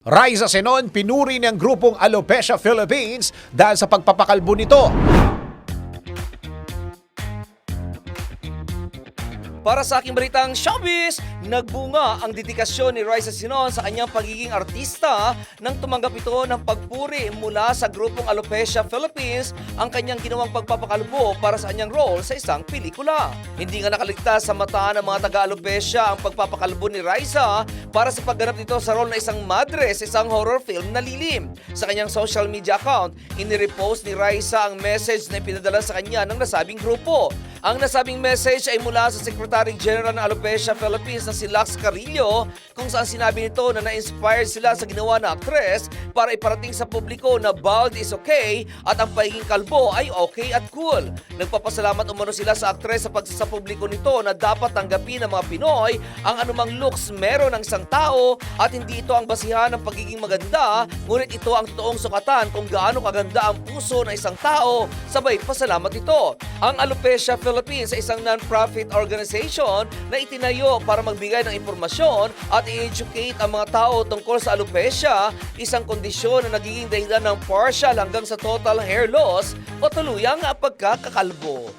Raisa Senon pinuri ng grupong Alopecia Philippines dahil sa pagpapakalbo nito. Para sa aking balitang showbiz, nagbunga ang dedikasyon ni Raisa Sinon sa kanyang pagiging artista nang tumanggap ito ng pagpuri mula sa grupong Alopecia Philippines ang kanyang ginawang pagpapakalbo para sa kanyang role sa isang pelikula. Hindi nga nakaligtas sa mata ng mga taga-alopecia ang pagpapakalbo ni Raisa para sa pagganap nito sa role na isang madre sa isang horror film na lilim. Sa kanyang social media account, inirepost ni Raisa ang message na ipinadala sa kanya ng nasabing grupo. Ang nasabing message ay mula sa Secretary General ng Alopecia Philippines na si Lax Carillo kung saan sinabi nito na na-inspire sila sa ginawa na aktres para iparating sa publiko na bald is okay at ang pagiging kalbo ay okay at cool. Nagpapasalamat umano sila sa aktres sa pagsasapubliko nito na dapat tanggapin ng mga Pinoy ang anumang looks meron ng isang tao at hindi ito ang basihan ng pagiging maganda ngunit ito ang totoong sukatan kung gaano kaganda ang puso ng isang tao sabay pasalamat ito. Ang Alopecia Philippines ay isang non-profit organization na itinayo para magbigay ng impormasyon at i-educate ang mga tao tungkol sa alopecia, isang kondisyon na nagiging dahilan ng partial hanggang sa total hair loss o tuluyang pagkakakalbo.